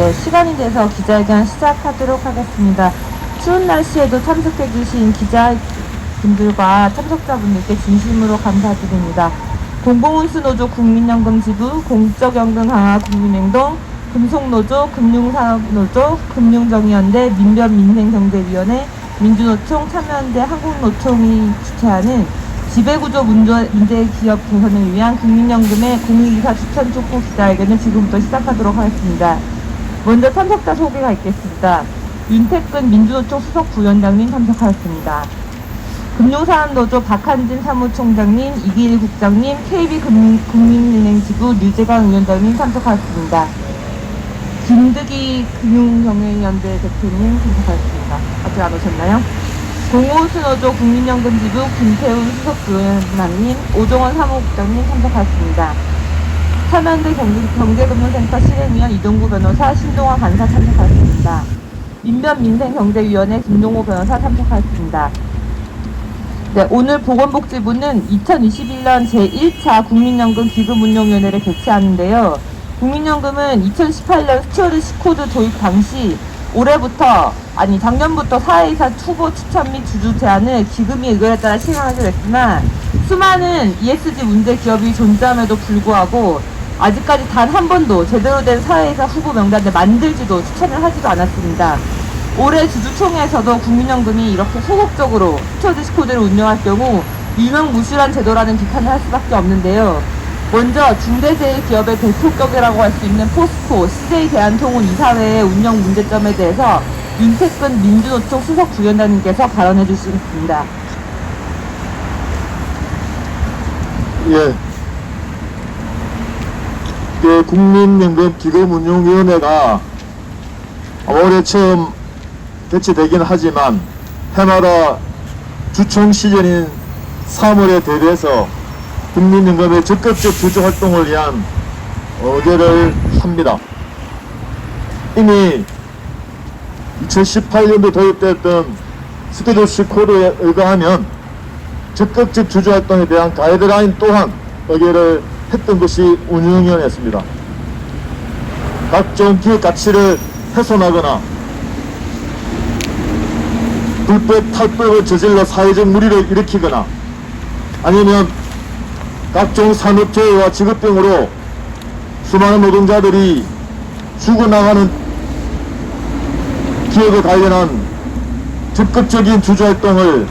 네, 시간이 돼서 기자회견 시작하도록 하겠습니다. 추운 날씨에도 참석해 주신 기자분들과 참석자분들께 진심으로 감사드립니다. 공공운수노조 국민연금 지부, 공적연금 강화 국민행동, 금속노조, 금융산업노조, 금융정의연대, 민변민생경제위원회, 민주노총, 참여연대, 한국노총이 주최하는 지배구조 문제, 문제 기업 개선을 위한 국민연금의 공익이사 추천 촉구 기자회견을 지금부터 시작하도록 하겠습니다. 먼저 참석자 소개가 있겠습니다. 윤태근 민주노총 수석 부위원장님 참석하였습니다. 금융산업노조 박한진 사무총장님, 이길 국장님, KB국민은행지부 류재강 위원장님 참석하였습니다. 김득희 금융경영연대 대표님 참석하였습니다. 아직 안 오셨나요? 공무원수노조 국민연금지부 김태훈 수석부위원장님, 오종원 사무국장님 참석하였습니다. 참여연대 경제, 경제금융센터 실행위원 이동구 변호사, 신동환 간사 참석하였습니다. 민변민생경제위원회 김동호 변호사 참석하였습니다. 네, 오늘 보건복지부는 2021년 제1차 국민연금 기금운용위원회를 개최하는데요. 국민연금은 2018년 스튜어드 시 코드 도입 당시 올해부터 아니 작년부터 사회이사 후보 추천 및 주주 제안을 기금이 의결에 따라 시행하기로 했지만 수많은 ESG 문제 기업이 존재함에도 불구하고 아직까지 단 한 번도 제대로 된 사회이사 후보 명단을 만들지도 추천을 하지도 않았습니다. 올해 주주총회에서도 국민연금이 이렇게 소극적으로 스튜어드 시코드를 운영할 경우 유명무실한 제도라는 비판을 할 수밖에 없는데요. 먼저 중대제일기업의 대표격이라고 할 수 있는 포스코, CJ 대한통운 이사회의 운영 문제점에 대해서 윤태근 민주노총 수석 부위원장님께서 발언해 주시겠습니다. 예. 그 국민연금 기금운용위원회가 올해 처음 개최되긴 하지만 해마다 주총 시즌인 3월에 대비해서 국민연금의 적극적 주주 활동을 위한 어개를 합니다. 이미 2018년도 도입됐던 스튜디오시 코드에 의거하면 적극적 주주 활동에 대한 가이드라인 또한 의결을 했던 것이 운영위원회였습니다. 각종 기업 가치를 훼손하거나 불법 탈법을 저질러 사회적 무리를 일으키거나 아니면 각종 산업재해와 직업병으로 수많은 노동자들이 죽어나가는 기업에 관련한 적극적인 주주활동을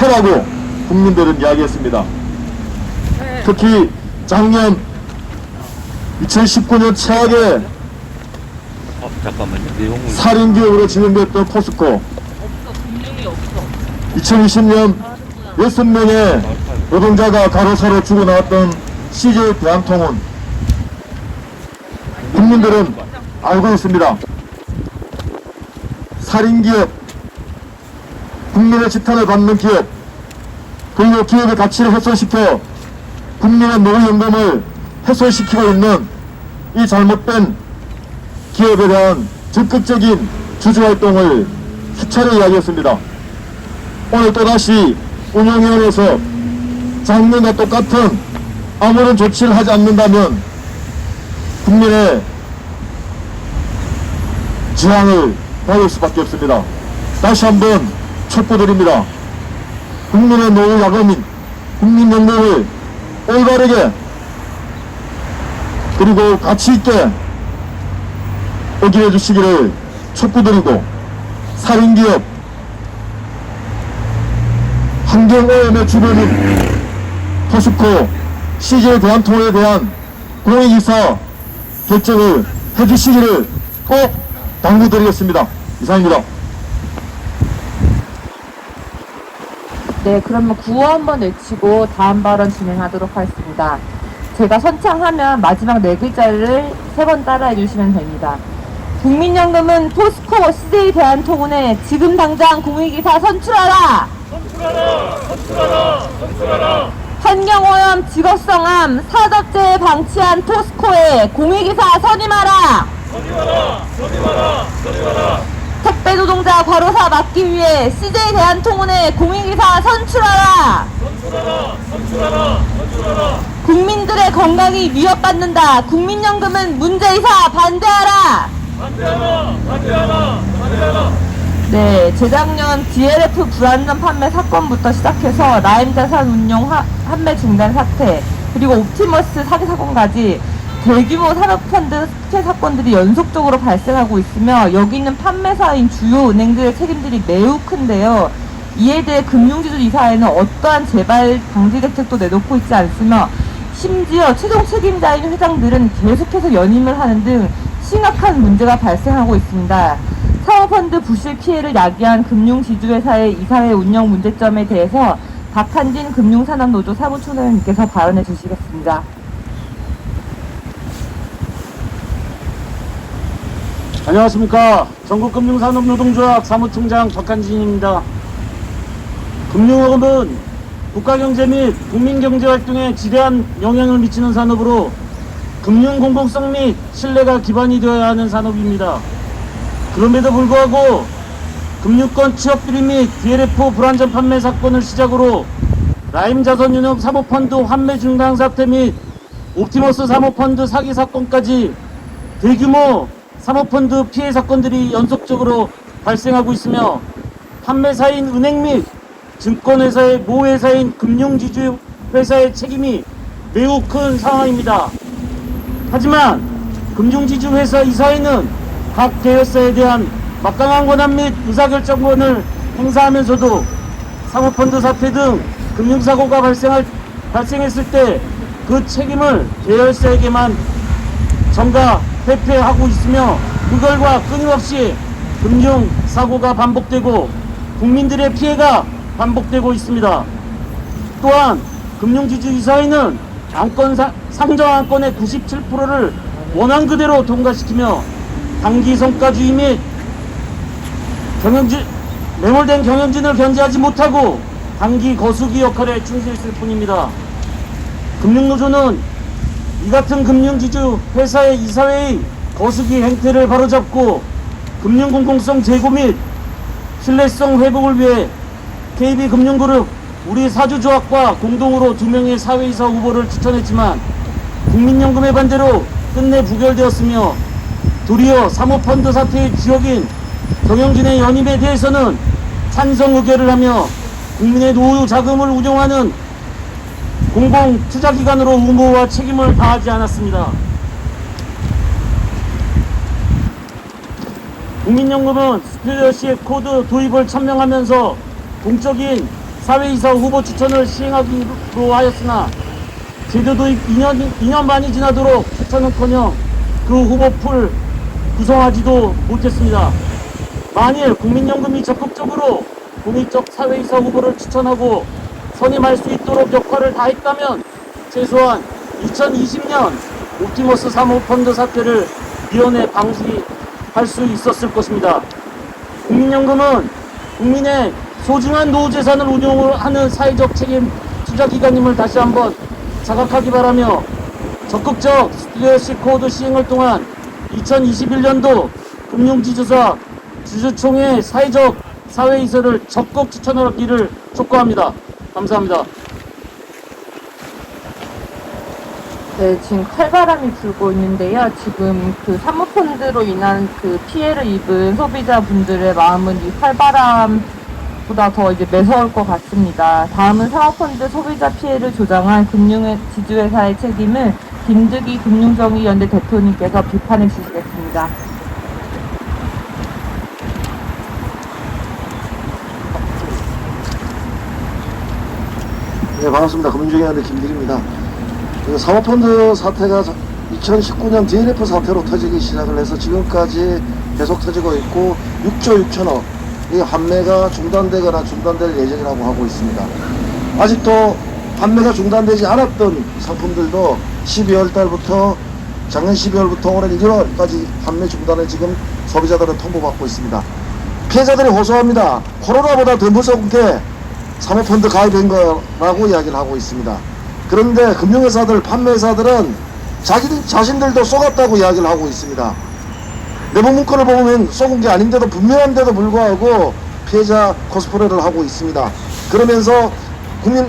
해라고 국민들은 이야기했습니다. 특히 작년 2019년 최악의 어, 잠깐만요. 내용을 살인 기업으로 지정됐던 포스코 없어, 분명히 없어. 2020년 6명의 노동자가 가로사로 죽어나왔던 CJ 대한통운 국민들은 알고 있습니다. 살인기업, 국민의 지탄을 받는 기업, 그리고 기업의 가치를 훼손시켜 국민의 노후연금을 훼손시키고 있는 이 잘못된 기업에 대한 적극적인 주주활동을 수차례 이야기했습니다. 오늘 또다시 운영위원회에서 작년과 똑같은 아무런 조치를 하지 않는다면 국민의 저항을 받을 수밖에 없습니다. 다시 한번 촉구드립니다. 국민의 노후 야금인 국민연금을 올바르게 그리고 가치 있게 어기해 주시기를 촉구드리고 살인기업 환경오염의 주변인 포스코 CJ 대한통운에 대한 공익이사 결정을 해주시기를 꼭 당부드리겠습니다. 이상입니다. 네, 그러면 구호 한번 외치고 다음 발언 진행하도록 하겠습니다. 제가 선창하면 마지막 네 글자를 세 번 따라해 주시면 됩니다. 국민연금은 포스코 CJ 대한통운에 지금 당장 공익이사 선출하라! 환경오염, 직업성암, 사업재해 방치한 포스코에 공익이사 선임하라! 택배 노동자 과로사 막기 위해 CJ 대한통운에 공익이사 선출하라! 국민들의 건강이 위협받는다. 국민연금은 문제이사 반대하라! 네, 재작년 DLF 불안전 판매 사건부터 시작해서 라임 자산 운용 하- 판매 중단 사태, 그리고 옵티머스 사기 사건까지 대규모 산업펀드 스캐 사건들이 연속적으로 발생하고 있으며 여기 있는 판매사인 주요 은행들의 책임들이 매우 큰데요. 이에 대해 금융지주 이사회는 어떠한 재발 방지 대책도 내놓고 있지 않으며 심지어 최종 책임자인 회장들은 계속해서 연임을 하는 등 심각한 문제가 발생하고 있습니다. 사모펀드 부실 피해를 야기한 금융지주회사의 이사회 운영 문제점에 대해서 박한진 금융산업노조 사무총장님께서 발언해 주시겠습니다. 안녕하십니까. 전국금융산업노동조합 사무총장 박한진입니다. 금융업은 국가경제 및 국민경제활동에 지대한 영향을 미치는 산업으로 금융 공공성 및 신뢰가 기반이 되어야 하는 산업입니다. 그럼에도 불구하고 금융권 취업 비리 및 DLF 불안전 판매 사건을 시작으로 라임 자선운용 사모펀드 환매 중단 사태 및 옵티머스 사모펀드 사기 사건까지 대규모 사모펀드 피해 사건들이 연속적으로 발생하고 있으며 판매사인 은행 및 증권회사의 모 회사인 금융지주 회사의 책임이 매우 큰 상황입니다. 하지만 금융지주 회사 이사회는 각 계열사에 대한 막강한 권한 및 의사결정권을 행사하면서도 사모펀드 사태 등 금융사고가 발생할, 발생했을 때 그 책임을 계열사에게만 전가 회피하고 있으며 그 결과 끊임없이 금융 사고가 반복되고 국민들의 피해가 반복되고 있습니다. 또한 금융지주이사회는 안건 사- 상정 안건의 97%를 원안 그대로 통과시키며 단기 성과주의 및 경영진 매몰된 경영진을 견제하지 못하고 단기 거수기 역할에 충실했을 뿐입니다. 금융노조는 이 같은 금융지주 회사의 이사회의 거수기 행태를 바로잡고 금융공공성 제고 및 신뢰성 회복을 위해 KB금융그룹 우리 사주조합과 공동으로 두 명의 사회이사 후보를 추천했지만 국민연금의 반대로 끝내 부결되었으며 도리어 사모펀드 사태의 지역인 경영진의 연임에 대해서는 찬성 의결을 하며 국민의 노후 자금을 운용하는 공공 투자기관으로 의무와 책임을 다하지 않았습니다. 국민연금은 스튜디오십 코드 도입을 천명하면서 공적인 사회이사 후보 추천을 시행하기로 하였으나 제도 도입 2년, 2년 반이 지나도록 추천은커녕 그 후보 풀 구성하지도 못했습니다. 만일 국민연금이 적극적으로 공익적 사회이사 후보를 추천하고 선임할 수 있도록 역할을 다했다면 최소한 2020년 옵티머스 사모펀드 사태를 미연에 방지할 수 있었을 것입니다. 국민연금은 국민의 소중한 노후 재산을 운용을 하는 사회적 책임 투자기관임을 다시 한번 자각하기 바라며 적극적 스튜디오시 코드 시행을 통한 2021년도 금융지주사 주주총회 사회적 사회이사를 적극 추천하기를 촉구합니다. 감사합니다. 네, 지금 칼바람이 불고 있는데요. 지금 그 사모펀드로 인한 그 피해를 입은 소비자분들의 마음은 이 칼바람보다 더 이제 매서울 것 같습니다. 다음은 사모펀드 소비자 피해를 조장한 금융 지주회사의 책임을 김득희 금융정의연대 대표님께서 비판해 주시겠습니다. 네, 반갑습니다. 금융중개연대 김득입니다. 그 사모펀드 사태가 2019년 DLF 사태로 터지기 시작을 해서 지금까지 계속 터지고 있고 6조 6천억 이 판매가 중단되거나 중단될 예정이라고 하고 있습니다. 아직도 판매가 중단되지 않았던 상품들도 12월 달부터 작년 12월부터 올해 1월까지 판매 중단을 지금 소비자들은 통보받고 있습니다. 피해자들이 호소합니다. 코로나보다 더 무서운 게 사모펀드 가입한 거라고 이야기를 하고 있습니다. 그런데 금융회사들, 판매회사들은 자기 자신들도 속았다고 이야기를 하고 있습니다. 내부 문건을 보면 속은 게 아닌데도 분명한데도 불구하고 피해자 코스프레를 하고 있습니다. 그러면서 국민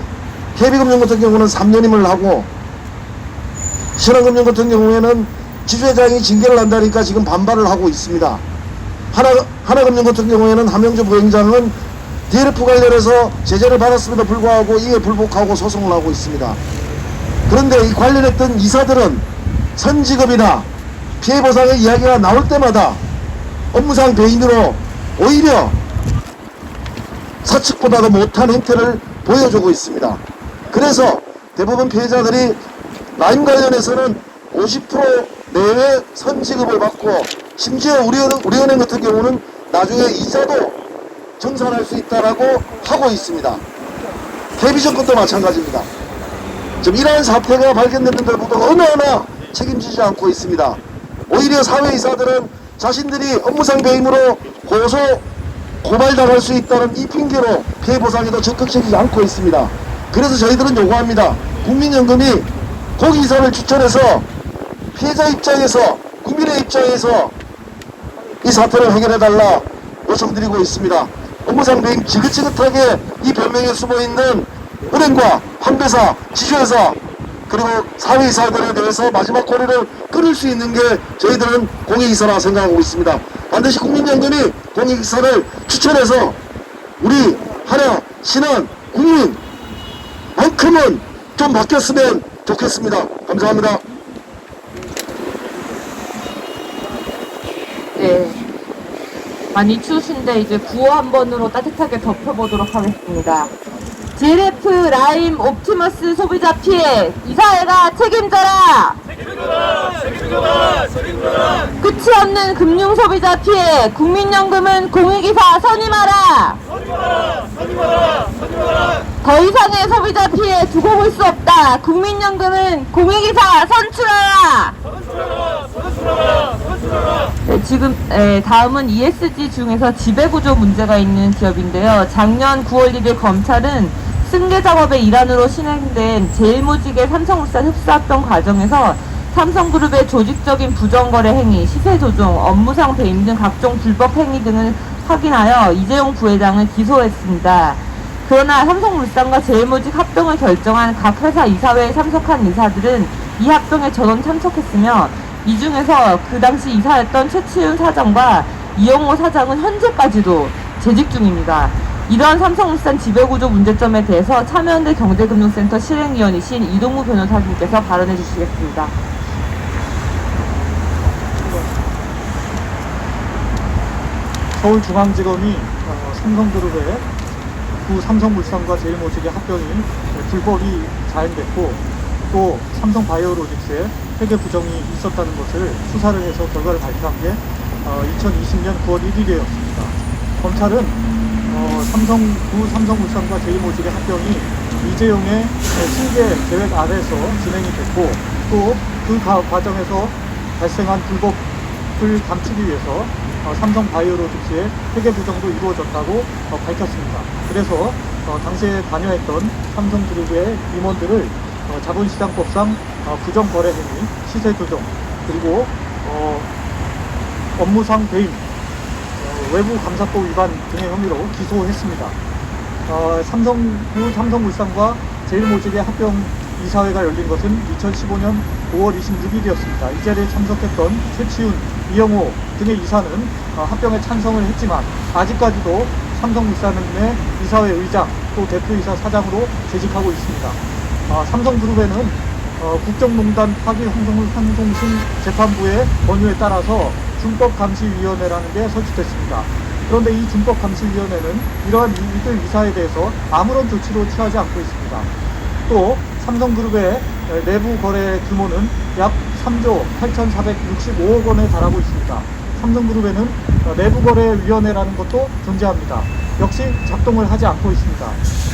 KB금융 같은 경우는 3년임을 하고 신한금융 같은 경우에는 지주회장이 징계를 한다니까 지금 반발을 하고 있습니다. 하나, 하나금융 같은 경우에는 함영주 부행장은 DLF 관련해서 제재를 받았음에도 불구하고 이에 불복하고 소송을 하고 있습니다. 그런데 이 관련했던 이사들은 선지급이나 피해 보상의 이야기가 나올 때마다 업무상 배임으로 오히려 사측보다도 못한 행태를 보여주고 있습니다. 그래서 대부분 피해자들이 라임 관련해서는 50% 내외 선지급을 받고 심지어 우리, 은행- 우리 은행 같은 경우는 나중에 이자도 정산할 수 있다라고 하고 있습니다. 대비전 것도 마찬가지입니다. 지금 이러한 사태가 발견됐는데도 어느 하나 책임지지 않고 있습니다. 오히려 사회이사들은 자신들이 업무상 배임으로 고소 고발당할 수 있다는 이 핑계로 피해 보상에도 적극적이지 않고 있습니다. 그래서 저희들은 요구합니다. 국민연금이 고기이사를 추천해서 피해자 입장에서 국민의 입장에서 이 사태를 해결해달라 요청드리고 있습니다. 업무상 배임 지긋지긋하게 이 변명에 숨어있는 은행과 환배사, 지주회사 그리고 사회이사들에 대해서 마지막 고리를 끊을 수 있는 게 저희들은 공익이사라 생각하고 있습니다. 반드시 국민연금이 공익이사를 추천해서 우리 하나 신한 국민 만큼은 좀 바뀌었으면 좋겠습니다. 감사합니다. 네. 많이 추우신데 이제 구호 한 번으로 따뜻하게 덮여보도록 하겠습니다. DLF 라임 옵티머스 소비자 피해 이사회가 책임져라! 끝이 없는 금융 소비자 피해 국민연금은 공익이사 선임하라! 더 이상의 소비자 피해 두고 볼 수 없다. 국민연금은 공익이사 선출하라! 네, 지금 에, 다음은 ESG 중에서 지배구조 문제가 있는 기업인데요. 작년 9월 1일 검찰은 승계 작업의 일환으로 진행된 제일모직의 삼성물산 흡수합병 과정에서 삼성그룹의 조직적인 부정거래 행위, 시세 조종, 업무상 배임 등 각종 불법 행위 등을 확인하여 이재용 부회장을 기소했습니다. 그러나 삼성물산과 제일모직 합병을 결정한 각 회사 이사회에 참석한 이사들은 이 합병에 전원 참석했으며 이 중에서 그 당시 이사였던 최치윤 사장과 이영호 사장은 현재까지도 재직 중입니다. 이러한 삼성물산 지배구조 문제점에 대해서 참여연대 경제금융센터 실행위원이신 이동우 변호사님께서 발언해 주시겠습니다. 서울중앙지검이 어, 삼성그룹의 구 삼성물산과 제일모직의 합병이 불법이 자행됐고 또 삼성바이오로직스의 회계 부정이 있었다는 것을 수사를 해서 결과를 발표한 게 어, 2020년 9월 1일이었습니다. 검찰은 어, 삼성 구 삼성물산과 제일모직의 합병이 이재용의 승계 계획 아래서 진행이 됐고 또 그 과정에서 발생한 불법을 감추기 위해서 어, 삼성 바이오로직스의 회계 부정도 이루어졌다고 어, 밝혔습니다. 그래서 어, 당시에 관여했던 삼성그룹의 임원들을 어, 자본시장법상 어, 부정거래 행위, 시세 조정 그리고 어, 업무상 배임, 어, 외부 감사법 위반 등의 혐의로 기소했습니다. 어, 삼성, 구 삼성물산과 제일모직의 합병 이사회가 열린 것은 2015년 5월 26일이었습니다. 이 자리에 참석했던 최치훈, 이영호 등의 이사는 어, 합병에 찬성을 했지만 아직까지도 삼성물산의 이사회 의장 또 대표이사 사장으로 재직하고 있습니다. 어, 삼성그룹에는 어, 국정농단 파기 홍성훈 한송신 재판부의 권유에 따라서 준법감시위원회라는 게 설치됐습니다. 그런데 이 준법감시위원회는 이러한 이- 이들 이사에 대해서 아무런 조치도 취하지 않고 있습니다. 또 삼성그룹의 내부 거래 규모는 약 3조 8,465억 원에 달하고 있습니다. 삼성그룹에는 어, 내부거래위원회라는 것도 존재합니다. 역시 작동을 하지 않고 있습니다.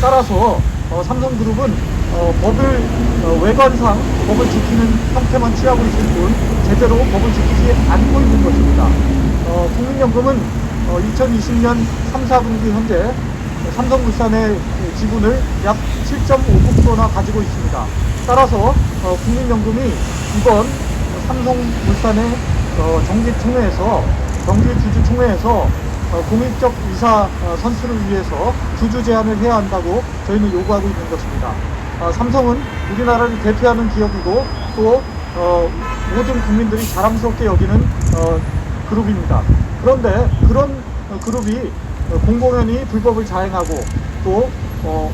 따라서 어, 삼성그룹은 어, 법을 어, 외관상 법을 지키는 형태만 취하고 있을 뿐 제대로 법을 지키지 않고 있는 것입니다. 어, 국민연금은 어, 2020년 3, 4분기 현재 삼성물산의 지분을 약 7.59%나 가지고 있습니다. 따라서 어, 국민연금이 이번 삼성물산의 어, 정기총회에서 정기주주총회에서 어, 공익적 이사 어, 선출을 위해서 주주 제안을 해야 한다고 저희는 요구하고 있는 것입니다. 어, 삼성은 우리나라를 대표하는 기업이고 또 어, 모든 국민들이 자랑스럽게 여기는 어, 그룹입니다. 그런데 그런 어, 그룹이 어, 공공연히 불법을 자행하고 또 어,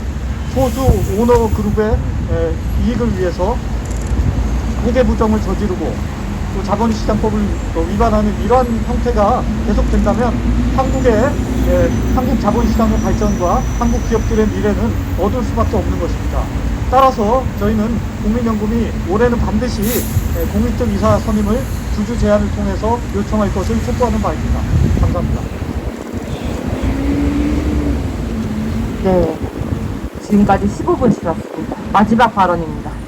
소수 오너 그룹의 에, 이익을 위해서 회계 부정을 저지르고 또 자본시장법을 또 위반하는 이러한 형태가 계속된다면 한국의 예, 한국 자본시장의 발전과 한국 기업들의 미래는 어두울 수밖에 없는 것입니다. 따라서 저희는 국민연금이 올해는 반드시 예, 공익적 이사 선임을 주주 제안을 통해서 요청할 것을 촉구하는 바입니다. 감사합니다. 네. 지금까지 15분 지났습니다. 마지막 발언입니다.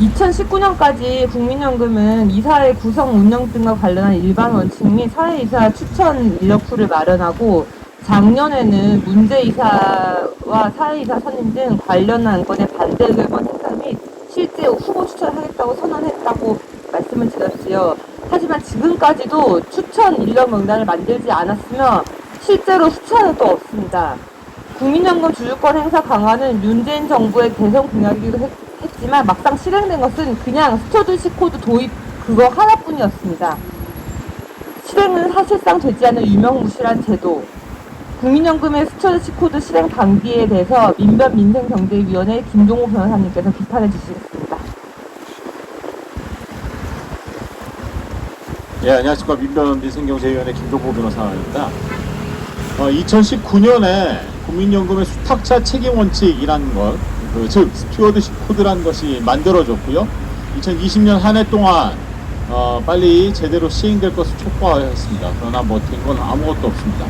2019년까지 국민연금은 이사회 구성 운영 등과 관련한 일반 원칙 및 사회이사 추천 인력풀을 마련하고 작년에는 문제이사와 사회이사 선임 등 관련한 안건에 반대 의견 행사 및 실제 후보 추천하겠다고 선언했다고 말씀을 드렸지요. 하지만 지금까지도 추천 인력 명단을 만들지 않았으며 실제로 수차는 또 없습니다. 국민연금 주주권 행사 강화는 윤재인 정부의 대선 공약이기도 했, 지만 막상 실행된 것은 그냥 스튜어드십 코드 도입 그거 하나뿐이었습니다. 실행은 사실상 되지 않은 유명무실한 제도. 국민연금의 스튜어드십 코드 실행 방기에 대해서 민변 민생경제위원회 김종호 변호사님께서 비판해 주시겠습니다. 예, 안녕하십니까. 민변미생경제위원회 김종보 변호사입니다. 어, 2019년에 국민연금의 수탁자 책임 원칙이라는 것, 그, 즉, 스튜어드십 코드라는 것이 만들어졌고요. 2020년 한 해 동안 어, 빨리 제대로 시행될 것을 촉구하였습니다. 그러나 뭐된건 아무것도 없습니다.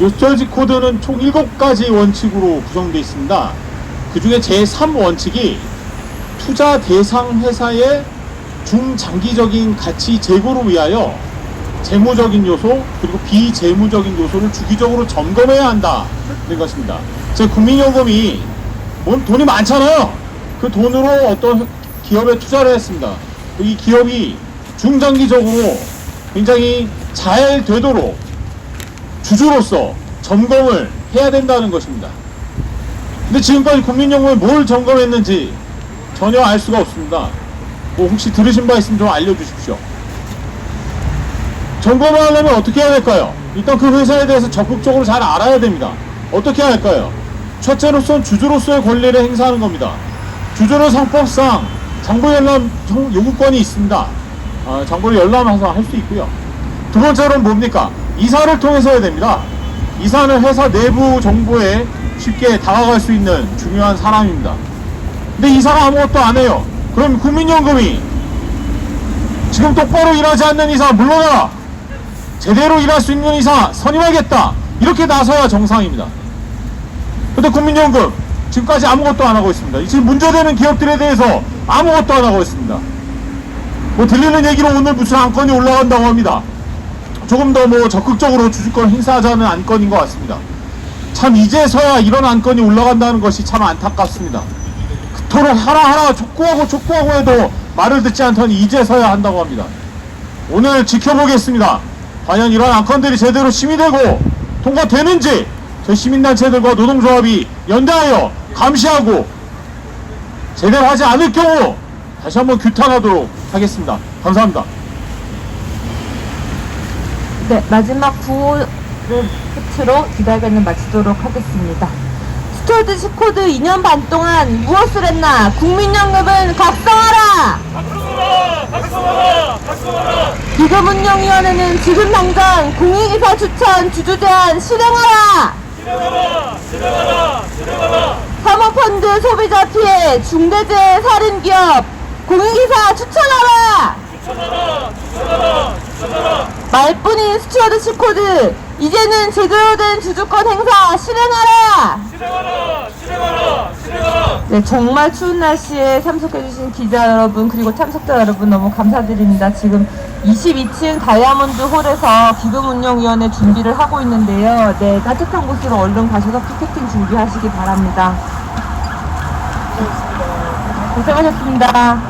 이 스튜어드십 코드는 총 7가지 원칙으로 구성되어 있습니다. 그 중에 제3원칙이 투자 대상 회사의 중장기적인 가치 제고를 위하여 재무적인 요소 그리고 비재무적인 요소를 주기적으로 점검해야 한다는 것입니다. 제 국민연금이 뭔 돈이 많잖아요. 그 돈으로 어떤 기업에 투자를 했습니다. 이 기업이 중장기적으로 굉장히 잘 되도록 주주로서 점검을 해야 된다는 것입니다. 근데 지금까지 국민연금이 뭘 점검했는지 전혀 알 수가 없습니다. 뭐 혹시 들으신 바 있으면 좀 알려주십시오. 점검을 하려면 어떻게 해야 될까요? 일단 그 회사에 대해서 적극적으로 잘 알아야 됩니다. 어떻게 해야 할까요? 첫째로선 주주로서의 권리를 행사하는 겁니다. 주주로 상법상 정보 열람 정- 요구권이 있습니다. 아, 정보를 열람해서 할 수 있고요. 두 번째로는 뭡니까? 이사를 통해서 해야 됩니다. 이사는 회사 내부 정보에 쉽게 다가갈 수 있는 중요한 사람입니다. 근데 이사가 아무것도 안 해요. 그럼 국민연금이 지금 똑바로 일하지 않는 이사 물러나라. 제대로 일할 수 있는 이사 선임하겠다. 이렇게 나서야 정상입니다. 근데 국민연금 지금까지 아무것도 안 하고 있습니다. 지금 문제되는 기업들에 대해서 아무것도 안 하고 있습니다. 뭐 들리는 얘기로 오늘 무슨 안건이 올라간다고 합니다. 조금 더 뭐 적극적으로 주주권 행사하자는 안건인 것 같습니다. 참 이제서야 이런 안건이 올라간다는 것이 참 안타깝습니다. 그토록 하나하나 촉구하고 촉구하고 해도 말을 듣지 않더니 이제서야 한다고 합니다. 오늘 지켜보겠습니다. 과연 이런 안건들이 제대로 심의되고 통과되는지 저희 시민단체들과 노동조합이 연대하여 감시하고 제대로 하지 않을 경우 다시 한번 규탄하도록 하겠습니다. 감사합니다. 네, 마지막 구호를 끝으로 기다리는 마치도록 하겠습니다. 스튜어드십 코드 2년 반 동안 무엇을 했나? 국민연금은 각성하라! 기금운용위원회는 지금 당장 공익이사 추천 주주 제한 실행하라! 사모펀드 소비자 피해 중대재해 살인 기업 공익이사 추천하라! 말뿐인 스튜어드십 코드 이제는 제대로 된 주주권 행사 실행하라! 네, 정말 추운 날씨에 참석해주신 기자 여러분 그리고 참석자 여러분 너무 감사드립니다. 지금 22층 다이아몬드 홀에서 기금운용위원회 준비를 하고 있는데요. 네, 따뜻한 곳으로 얼른 가셔서 피켓팅 준비하시기 바랍니다. 고생하셨습니다.